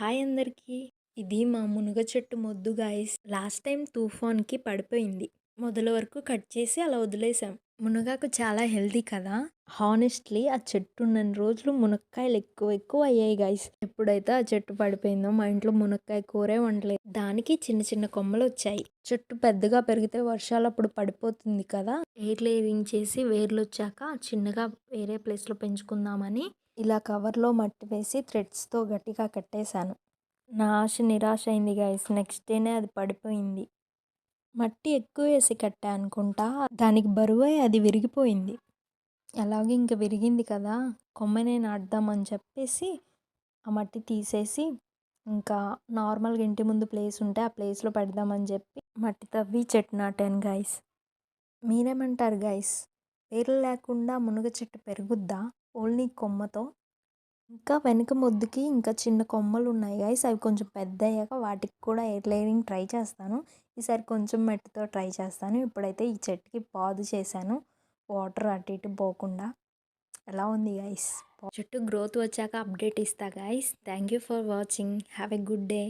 Hi అందరికీ. ఇది మా మునగ చెట్టు మొద్దు గాయస్. లాస్ట్ టైం తుఫాన్కి పడిపోయింది. మొదల వరకు కట్ చేసి అలా వదిలేసాం. మునగాకు చాలా హెల్తీ కదా? హానెస్ట్లీ ఆ చెట్టు ఉన్న రోజులు మునక్కాయలు ఎక్కువ ఎక్కువ అయ్యాయి గాయస్. ఎప్పుడైతే ఆ చెట్టు పడిపోయిందో మా ఇంట్లో మునక్కాయ కూరే వండలేదు. దానికి చిన్న చిన్న కొమ్మలు వచ్చాయి. చెట్టు పెద్దగా పెరిగితే వర్షాలప్పుడు పడిపోతుంది కదా? ఎయిర్ లేయరింగ్ చేసి వేర్లు వచ్చాక చిన్నగా వేరే ప్లేస్లో పెంచుకుందామని ఇలా కవర్లో మట్టి వేసి థ్రెడ్స్తో గట్టిగా కట్టేశాను. నా ఆశ నిరాశ అయింది గైస్ నెక్స్ట్ డేనే అది పడిపోయింది. మట్టి ఎక్కువ వేసి కట్టా అనుకుంటా దానికి బరువై అది విరిగిపోయింది. అలాగే ఇంక విరిగింది కదా కొమ్మనే నాటుదామని చెప్పేసి ఆ మట్టి తీసేసి ఇంకా నార్మల్గా ఇంటి ముందు ప్లేస్ ఉంటే ఆ ప్లేస్లో పెడదామని చెప్పి మట్టి తవ్వి చెట్టు నాటాను గైస్ మీరేమంటారు గైస్ వేర్లు లేకుండా మునగ చెట్టు పెరుగుద్దా? ఓన్లీ కొమ్మతో? ఇంకా వెనుక మొద్దుకి ఇంకా చిన్న కొమ్మలు ఉన్నాయి గైస్ అవి కొంచెం పెద్ద అయ్యాక వాటికి కూడా ఎయిర్ లేయరింగ్ ట్రై చేస్తాను. ఈసారి కొంచెం మట్టితో ట్రై చేస్తాను. ఇప్పుడైతే ఈ చెట్టుకి పాదు చేశాను. వాటర్ అటు ఇటు పోకుండా. ఎలా ఉంది గైస్ చెట్టు గ్రోత్ వచ్చాక అప్డేట్ ఇస్తా guys thank you for watching have a good day